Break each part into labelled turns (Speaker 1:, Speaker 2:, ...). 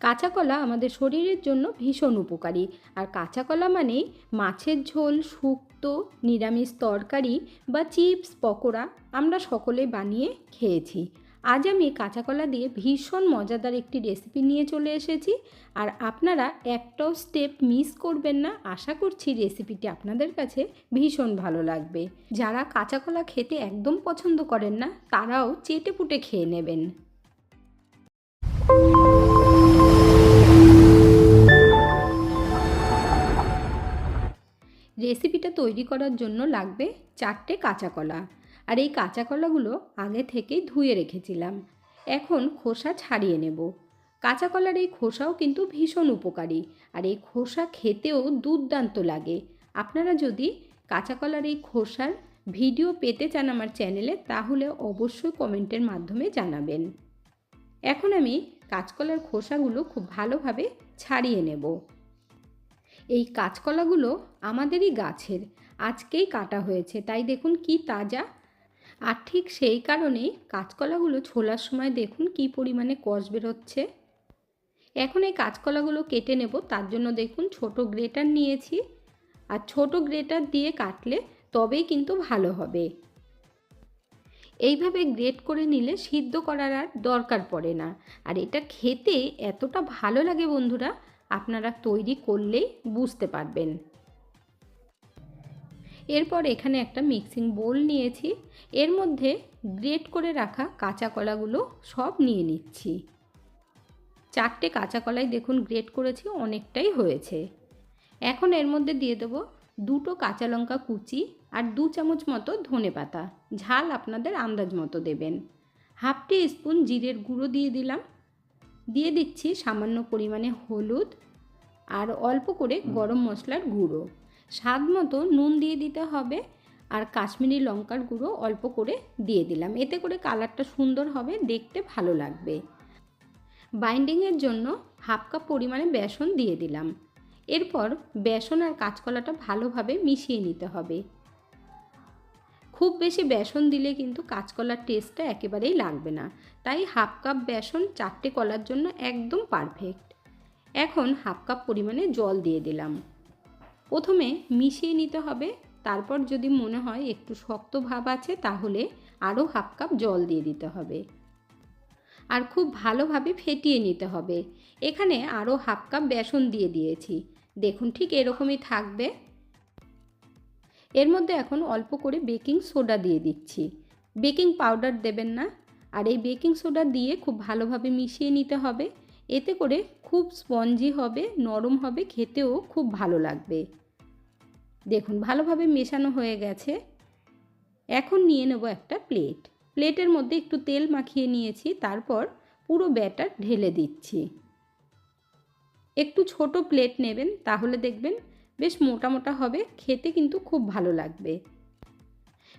Speaker 1: কাঁচা কলা আমাদের শরীরের জন্য ভীষণ উপকারী। আর কাঁচা কলা মানেই মাছের ঝোল, শুক্তো, নিরামিষ তরকারি বা চিপস, পকোড়া আমরা সকলে বানিয়ে খেয়েছি। আজ আমি কাঁচা কলা দিয়ে ভীষণ মজাদার একটি রেসিপি নিয়ে চলে এসেছি। আর আপনারা একটাও স্টেপ মিস করবেন না। আশা করছি রেসিপিটি আপনাদের কাছে ভীষণ ভালো লাগবে। যারা কাঁচা কলা খেতে একদম পছন্দ করেন না, তারাও চেটে পুটে খেয়ে নেবেন। রেসিপিটা তৈরি করার জন্য লাগবে চারটে কাঁচা কলা। আর এই কাঁচা কলাগুলো আগে থেকেই ধুয়ে রেখেছিলাম। এখন খোসা ছাড়িয়ে নেব। কাঁচা কলার এই খোসাও কিন্তু ভীষণ উপকারী। আর এই খোসা খেতেও দুর্দান্ত লাগে। আপনারা যদি কাঁচা কলার এই খোসার ভিডিও পেতে চান আমার চ্যানেলে, তাহলে অবশ্যই কমেন্টের মাধ্যমে জানাবেন। এখন আমি কাঁচকলার খোসাগুলো খুব ভালোভাবে ছাড়িয়ে নেব। এই কাঁচকলাগুলো আমাদেরই গাছের। আজকেই কাটা হয়েছে। তাই দেখুন কি তাজা। আর ঠিক সেই কারণেই কাঁচকলাগুলো ছোলার সময় দেখুন কি পরিমাণে কষ বেরোচ্ছে এখন এই কাঁচকলাগুলো কেটে নেব। তার জন্য দেখুন ছোট গ্রেটার নিয়েছি। আর ছোট গ্রেটার দিয়ে কাটলে তবেই কিন্তু ভালো হবে। এইভাবে গ্রেট করে নিলে সিদ্ধ করার আর দরকার পড়ে না। আর এটা খেতে এতটা ভালো লাগে বন্ধুরা। আপনারা তৈরি করলেই বুঝতে পারবেন। এরপর এখানে একটা মিক্সিং বোল নিয়েছি। এর মধ্যে গ্রেট করে রাখা কাঁচা কলাগুলো সব নিয়ে নিচ্ছি। চারটে কাঁচা কলাই দেখুন গ্রেট করেছি, অনেকটাই হয়েছে। এখন এর মধ্যে দিয়ে দেবো দুটো কাঁচা লঙ্কা কুচি আর দু চামচ মতো ধনে পাতা। ঝাল আপনাদের আন্দাজ মতো দেবেন। হাফ টি স্পুন জিরের গুঁড়ো দিয়ে দিলাম। দিয়ে দিচ্ছি সামান্য পরিমাণে হলুদ আর অল্প করে গরম মশলার গুঁড়ো। স্বাদ মতো নুন দিয়ে দিতে হবে আর কাশ্মীরি লঙ্কার গুঁড়ো অল্প করে দিয়ে দিলাম। এতে করে কালারটা সুন্দর হবে দেখতে ভালো লাগবে। বাইন্ডিংয়ের জন্য হাফ কাপ পরিমাণে বেসন দিয়ে দিলাম। এরপর বেসন আর কাঁচকলাটা ভালোভাবে মিশিয়ে নিতে হবে। খুব বেশি বেসন দিলে কিন্তু কাঁচকলার টেস্টটা একেবারেই লাগবে না। তাই হাফ কাপ বেসন চারটে কলার জন্য একদম পারফেক্ট এখন হাফ কাপ পরিমাণে জল দিয়ে দিলাম। প্রথমে মিশিয়ে নিতে হবে। তারপর যদি মনে হয় একটু শক্ত ভাব আছে, তাহলে আরও হাফ কাপ জল দিয়ে দিতে হবে। আর খুব ভালোভাবে ফেটিয়ে নিতে হবে। এখানে আরও হাফ কাপ বেসন দিয়ে দিয়েছি। দেখুন ঠিক এরকমই থাকবে। এর মধ্যে এখন অল্প করে বেকিং সোডা দিয়ে দিচ্ছি। বেকিং পাউডার দেবেন না। আর এই বেকিং সোডা দিয়ে খুব ভালোভাবে মিশিয়ে নিতে হবে। এতে করে খুব স্পঞ্জি হবে, নরম হবে, খেতেও খুব ভালো লাগবে। দেখুন, ভালোভাবে মেশানো হয়ে গেছে। এখন নিয়ে নেব একটা প্লেট। প্লেটের মধ্যে একটু তেল মাখিয়ে নিয়েছি, তারপর পুরো ব্যাটার ঢেলে দিচ্ছি। একটু ছোট প্লেট নেবেন, তাহলে দেখবেন বেশ মোটা মোটা হবে, খেতে কিন্তু খুব ভালো লাগবে।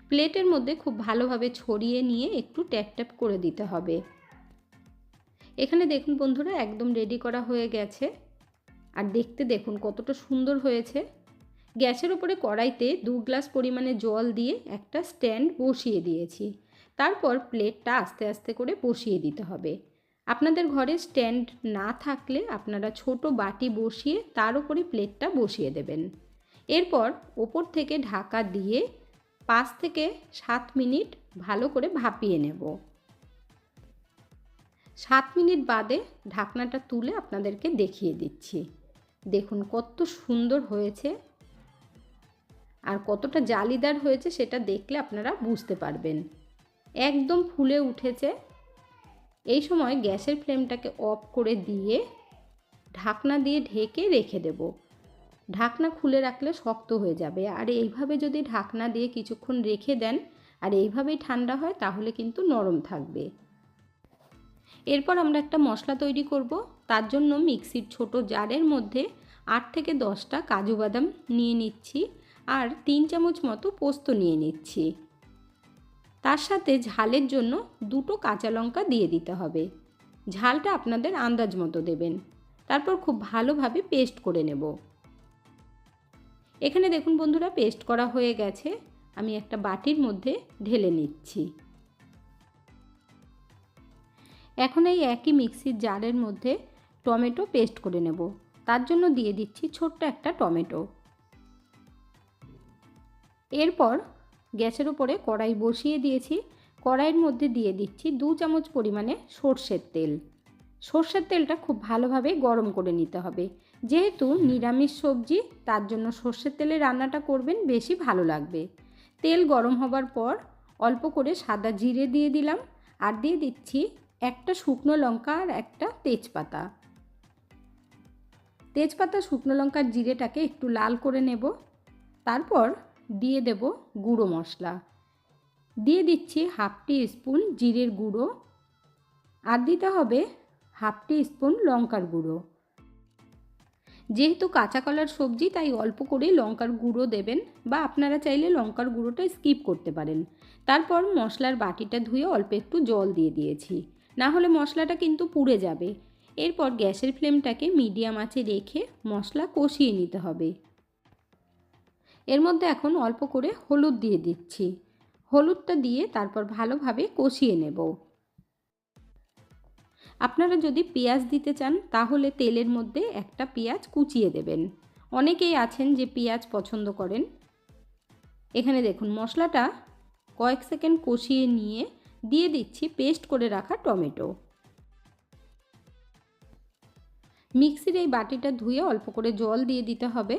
Speaker 1: প্লেটের মধ্যে খুব ভালোভাবে ছড়িয়ে নিয়ে একটু ট্যাপ ট্যাপ করে দিতে হবে। এখানে দেখুন বন্ধুরা, একদম রেডি করা হয়ে গেছে। আর দেখতে দেখুন কতটা সুন্দর হয়েছে। গ্যাসের ওপরে কড়াইতে দু গ্লাস পরিমাণে জল দিয়ে একটা স্ট্যান্ড বসিয়ে দিয়েছি। তারপর প্লেটটা আস্তে আস্তে করে বসিয়ে দিতে হবে। আপনাদের ঘরে স্ট্যান্ড না থাকলে আপনারা ছোট বাটি বসিয়ে তার উপরে প্লেটটা বসিয়ে দেবেন। এরপর ওপর থেকে ঢাকা দিয়ে পাঁচ থেকে সাত মিনিট ভালো করে ভাপিয়ে নেব। সাত মিনিট বাদে ঢাকনাটা তুলে আপনাদেরকে দেখিয়ে দিচ্ছি। দেখুন কত সুন্দর হয়েছে আর কতটা জালিদার হয়েছে সেটা দেখলে আপনারা বুঝতে পারবেন। একদম ফুলে উঠেছে এই সময় গ্যাসের ফ্লেমটাকে অফ করে দিয়ে ঢাকনা দিয়ে ঢেকে রেখে দেব। ঢাকনা খুলে রাখলে শক্ত হয়ে যাবে। আর এইভাবে যদি ঢাকনা দিয়ে কিছুক্ষণ রেখে দেন, আর এইভাবেই ঠান্ডা হয়, তাহলে কিন্তু নরম থাকবে। এরপর আমরা একটা মশলা তৈরি করব। তার জন্য মিক্সির ছোট জারের মধ্যে আট থেকে দশটা কাজু বাদাম নিয়ে নিচ্ছি, আর তিন চামচ মতো পোস্ত নিয়ে নিচ্ছি। তার সাথে ঝালের জন্য দুটো কাঁচা লঙ্কা দিয়ে দিতে হবে। ঝালটা আপনাদের আন্দাজ মতো দেবেন। তারপর খুব ভালোভাবে পেস্ট করে নেব। এখানে দেখুন বন্ধুরা, পেস্ট করা হয়ে গেছে। আমি একটা বাটির মধ্যে ঢেলে নিচ্ছি। এখন এই একই মিক্সির জারের মধ্যে টমেটো পেস্ট করে নেব। তার জন্য দিয়ে দিচ্ছি ছোট্ট একটা টমেটো। এরপর গ্যাসের উপরে কড়াই বসিয়ে দিয়েছি। কড়াইয়ের মধ্যে দিয়ে দিচ্ছি দু চামচ পরিমাণে সর্ষের তেল। সর্ষের তেলটা খুব ভালোভাবে গরম করে নিতে হবে। যেহেতু নিরামিষ সবজি, তার জন্য সর্ষের তেলে রান্নাটা করবেন বেশি ভালো লাগবে। তেল গরম হবার পর অল্প করে সাদা জিরে দিয়ে দিলাম আর দিয়ে দিচ্ছি একটা শুকনো লঙ্কা আর একটা তেজপাতা। তেজপাতা, শুকনো লঙ্কার জিরেটাকে একটু লাল করে নেব। তারপর দিয়ে দেব গুঁড়ো মশলা। দিয়ে দিচ্ছি হাফ টি স্পুন জিরের গুঁড়ো। আর দিতে হবে হাফ টি স্পুন লঙ্কার গুঁড়ো। যেহেতু কাঁচা কলার সবজি, তাই অল্প করেই লঙ্কার গুঁড়ো দেবেন বা আপনারা চাইলে লঙ্কার গুঁড়োটা স্কিপ করতে পারেন। তারপর মশলার বাটিটা ধুয়ে অল্প একটু জল দিয়ে দিয়েছি। না হলে মশলাটা কিন্তু পুড়ে যাবে। এরপর গ্যাসের ফ্লেমটাকে মিডিয়াম আঁচে রেখে মশলা কষিয়ে নিতে হবে। এর মধ্যে এখন অল্প করে হলুদ দিয়ে দিচ্ছি। হলুদটা দিয়ে তারপর ভালোভাবে কষিয়ে নেব। আপনারা যদি পেঁয়াজ দিতে চান, তাহলে তেলের মধ্যে একটা পেঁয়াজ কুচিয়ে দেবেন। অনেকেই আছেন যে পেঁয়াজ পছন্দ করেন। এখানে দেখুন, মশলাটা কয়েক সেকেন্ড কষিয়ে নিয়ে দিয়ে দিচ্ছি পেস্ট করে রাখা টমেটো। মিক্সির এই বাটিটা ধুয়ে অল্প করে জল দিয়ে দিতে হবে।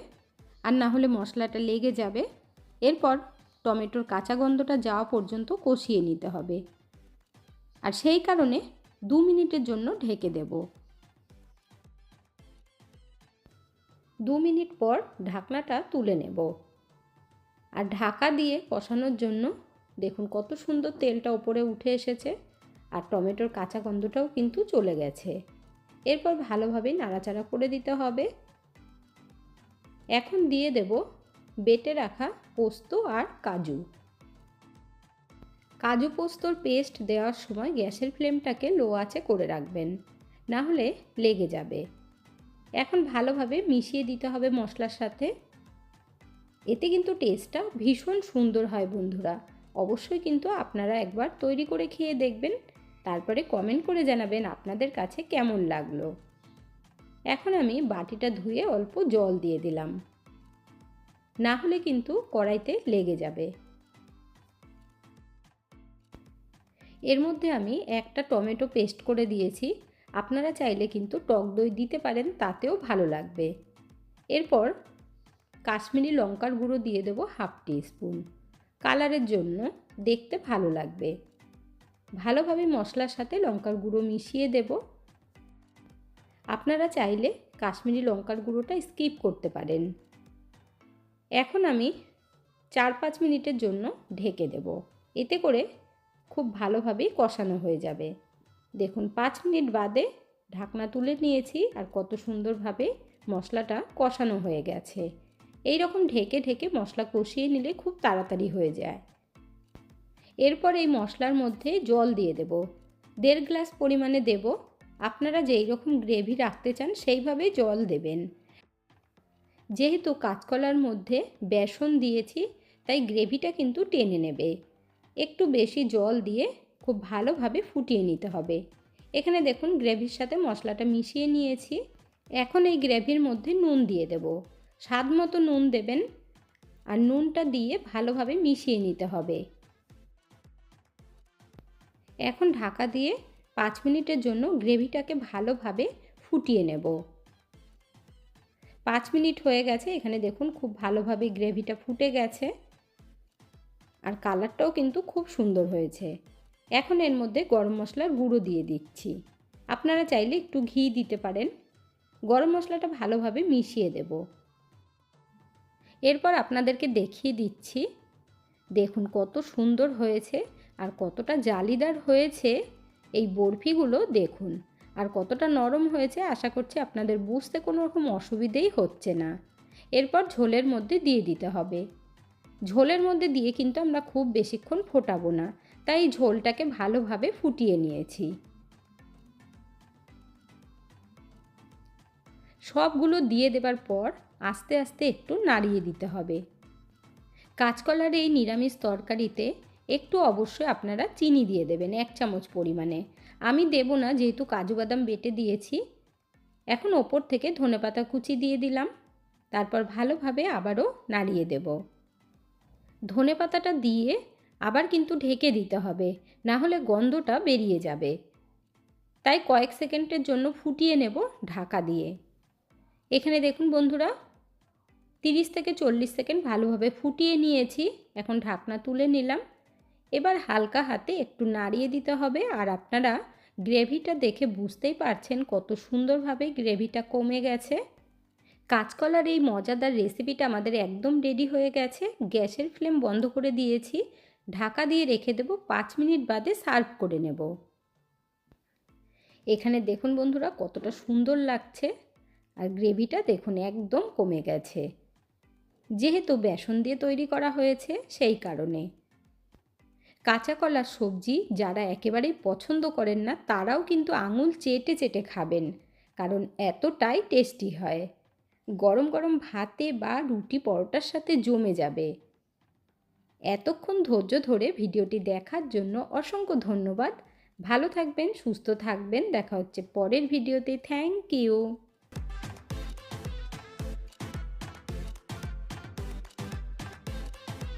Speaker 1: আর না হলে মশলাটা লেগে যাবে। এরপর টমেটোর কাঁচা গন্ধটা যাওয়া পর্যন্ত কষিয়ে নিতে হবে। আর সেই কারণে দু মিনিটের জন্য ঢেকে দেব। দু মিনিট পর ঢাকনাটা তুলে নেব। আর ঢাকা দিয়ে কষানোর জন্য দেখুন কত সুন্দর তেলটা উপরে উঠে এসেছে আর টমেটোর কাঁচা গন্ধটাও কিন্তু চলে গেছে। এরপর ভালোভাবে নাড়াচাড়া করে দিতে হবে। এখন দিয়ে দেব বেটে রাখা পোস্ত আর কাজু। কাজু পোস্তর পেস্ট দেওয়ার সময় গ্যাসের ফ্লেমটাকে লো আঁচে করে রাখবেন, না হলে লেগে যাবে। এখন ভালোভাবে মিশিয়ে দিতে হবে মশলার সাথে। এতে কিন্তু টেস্টটা ভীষণ সুন্দর হয় বন্ধুরা। অবশ্যই কিন্তু আপনারা একবার তৈরি করে খেয়ে দেখবেন, তারপরে কমেন্ট করে জানাবেন আপনাদের কাছে কেমন লাগল। এখন আমি বাটিটা ধুয়ে অল্প জল দিয়ে দিলাম। না হলে কিন্তু কড়াইতে লেগে যাবে। এর মধ্যে আমি একটা টমেটো পেস্ট করে দিয়েছি। আপনারা চাইলে কিন্তু টক দই দিতে পারেন, তাতেও ভালো লাগবে। এরপর কাশ্মীরি লঙ্কার গুঁড়ো দিয়ে দেবো হাফ টি স্পুন কালারের জন্য দেখতে ভালো লাগবে। ভালোভাবে মশলার সাথে লঙ্কার গুঁড়ো মিশিয়ে দেব। আপনারা চাইলে কাশ্মীরি লঙ্কার গুঁড়োটা স্কিপ করতে পারেন। এখন আমি চার পাঁচ মিনিটের জন্য ঢেকে দেব। এতে করে খুব ভালোভাবেই কষানো হয়ে যাবে। দেখুন, পাঁচ মিনিট বাদে ঢাকনা তুলে নিয়েছি আর কত সুন্দরভাবে মশলাটা কষানো হয়ে গেছে। এই রকম ঢেকে ঢেকে মশলা কষিয়ে নিলে খুব তাড়াতাড়ি হয়ে যায়। এরপর এই মশলার মধ্যে জল দিয়ে দেব। দেড় গ্লাস পরিমাণে দেব আপনারা যেই রকম গ্রেভি রাখতে চান সেইভাবেই জল দেবেন। যেহেতু কাঁচকলার মধ্যে বেসন দিয়েছি, তাই গ্রেভিটা কিন্তু টেনে নেবে। একটু বেশি জল দিয়ে খুব ভালোভাবে ফুটিয়ে নিতে হবে। এখানে দেখুন, গ্রেভির সাথে মশলাটা মিশিয়ে নিয়েছি। এখন এই গ্রেভির মধ্যে নুন দিয়ে দেব। স্বাদ মতো নুন দেবেন আর নুনটা দিয়ে ভালোভাবে মিশিয়ে নিতে হবে। এখন ঢাকা দিয়ে পাঁচ মিনিটের জন্য গ্রেভিটাকে ভালোভাবে ফুটিয়ে নেব। পাঁচ মিনিট হয়ে গেছে, এখানে দেখুন খুব ভালোভাবে গ্রেভিটা ফুটে গেছে। আর কালারটাও কিন্তু খুব সুন্দর হয়েছে। এখন এর মধ্যে গরম মশলার গুঁড়ো দিয়ে দিচ্ছি। আপনারা চাইলে একটু ঘি দিতে পারেন। গরম মশলাটা ভালোভাবে মিশিয়ে দেব। এরপর আপনাদেরকে দেখিয়ে দিচ্ছি। দেখুন কত সুন্দর হয়েছে আর কতটা জালিদার হয়েছে। এই বরফিগুলো দেখুন। আর কতটা নরম হয়েছে আশা করছি আপনাদের বুঝতে কোনো রকম অসুবিধেই হচ্ছে না। এরপর ঝোলের মধ্যে দিয়ে দিতে হবে। ঝোলের মধ্যে দিয়ে কিন্তু আমরা খুব বেশিক্ষণ ফোটাবো না। তাই ঝোলটাকে ভালোভাবে ফুটিয়ে নিয়েছি। সবগুলো দিয়ে দেবার পর আস্তে আস্তে একটু নাড়িয়ে দিতে হবে। কাঁচকলার এই নিরামিষ তরকারিতে একটু অবশ্যই আপনারা চিনি দিয়ে দেবেন, এক চামচ পরিমাণে। আমি দেব না, যেহেতু কাজু বাদাম বেটে দিয়েছি। এখন ওপর থেকে ধনেপাতা কুচি দিয়ে দিলাম। তারপর ভালোভাবে আবারও নাড়িয়ে দেব। ধনে পাতাটা দিয়ে আবার কিন্তু ঢেকে দিতে হবে, না হলে গন্ধটা বেরিয়ে যাবে। তাই কয়েক সেকেন্ডের জন্য ফুটিয়ে নেব ঢাকা দিয়ে। এখানে দেখুন বন্ধুরা, তিরিশ থেকে চল্লিশ সেকেন্ড ভালোভাবে ফুটিয়ে নিয়েছি। এখন ঢাকনা তুলে নিলাম। এবার হালকা হাতে একটু নাড়িয়ে দিতে হবে আর আপনারা গ্রেভিটা দেখে বুঝতেই পারছেন কত সুন্দরভাবে গ্রেভিটা কমে গেছে। কাঁচকলার এই মজাদার রেসিপিটা আমাদের একদম রেডি হয়ে গেছে। গ্যাসের ফ্লেম বন্ধ করে দিয়েছি। ঢাকা দিয়ে রেখে দেবো পাঁচ মিনিট বাদে সার্ভ করে নেব। এখানে দেখুন বন্ধুরা কতটা সুন্দর লাগছে। আর গ্রেভিটা দেখুন একদম কমে গেছে। যেহেতু বেসন দিয়ে তৈরি করা হয়েছে, সেই কারণে। কাঁচা কলার সবজি যারা একেবারেই পছন্দ করেন না, তারাও কিন্তু আঙুল চেটে চেটে খাবেন, কারণ এতটাই টেস্টি হয়। গরম গরম ভাতে বা রুটি পরোটার সাথে জমে যাবে। এতক্ষণ ধৈর্য ধরে ভিডিওটি দেখার জন্য অসংখ্য ধন্যবাদ। ভালো থাকবেন, সুস্থ থাকবেন। দেখা হচ্ছে পরের ভিডিওতে। Thank you.